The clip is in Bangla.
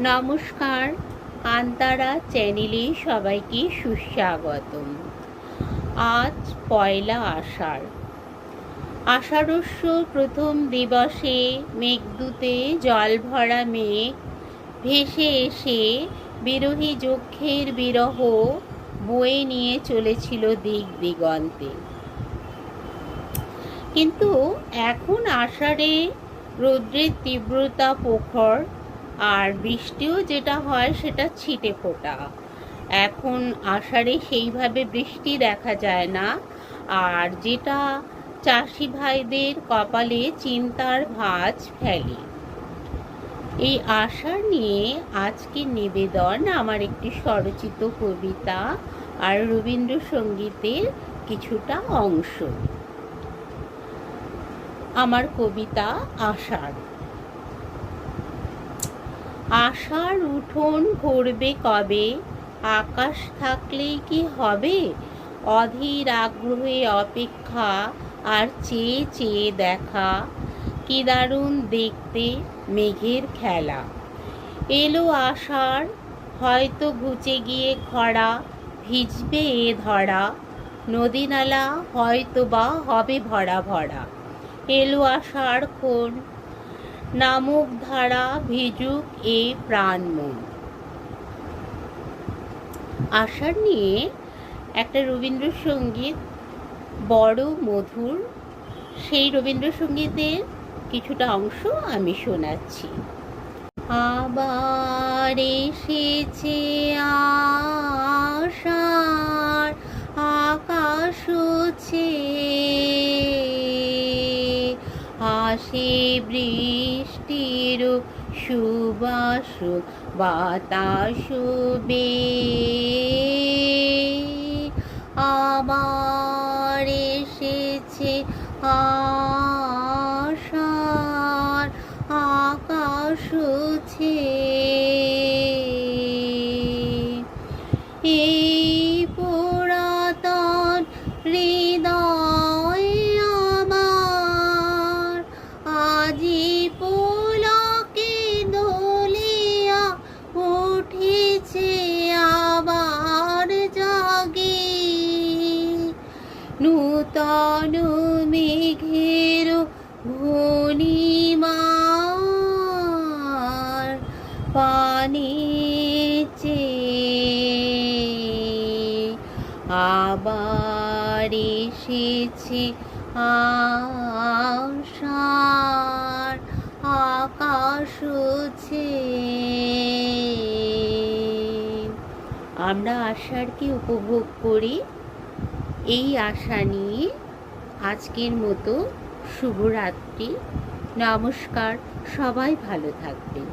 নমস্কার। কান্তারা চ্যানেলে সবাইকে সুস্বাগতম। আজ পয়লা আষাঢ়। আষাঢ়স্য প্রথম দিবসে মেঘদূতে জল ভরা মেঘ, ভেসে এসে বিরোহী যক্ষের বিরহ বয়ে নিয়ে চলেছিল দিক দিগন্তে। কিন্তু এখন আষাঢ়ে রৌদ্রের তীব্রতা প্রখর আর বৃষ্টিও যেটা হয় সেটা ছিটে ফোটা। এখন আষাঢ়ে সেইভাবে বৃষ্টি দেখা যায় না। আর যেটা চাষি ভাইদের কপালে চিন্তার ভাঁজ ফেলে। এই আশা নিয়ে আজকে নিবেদন আমার একটি স্বরচিত কবিতা আর রবীন্দ্রসঙ্গীতের কিছুটা অংশ। আমার কবিতা আষাঢ়। আশার উঠোন ভরবে কবে? আকাশ থাকলেই কি হবে? অধীর আগ্রহে অপেক্ষা আর চেয়ে চেয়ে দেখা। কি দারুণ দেখতে মেঘের খেলা। এলো আষাঢ়, হয়তো ঘুচে গিয়ে খরা, ভিজবে এ ধরা। নদী নালা হয়তো বা হবে ভরা ভরা। এলো আষাঢ়, কোন নামক ধারা ভিজুক এ প্রাণ মন। আষাঢ় নিয়ে একটা রবীন্দ্রসঙ্গীত বড় মধুর, সেই রবীন্দ্রসঙ্গীতের কিছুটা অংশ আমি শোনাচ্ছি। আবার এসেছে আষাঢ় আসে বৃষ্টির সুবাস বাতাস বে। আবার এসেছে আশার আকাশ হচ্ছে উঠেছে আবার জাগে। নূতন মেঘের ঘূর্ণিমার পানি আবার এসেছে আশার আকাশ হচ্ছে আমরা আষাঢ়কে উপভোগ করি। এই আশা নিয়ে আজকের মতো শুভরাত্রি। নমস্কার সবাই ভালো থাকবেন।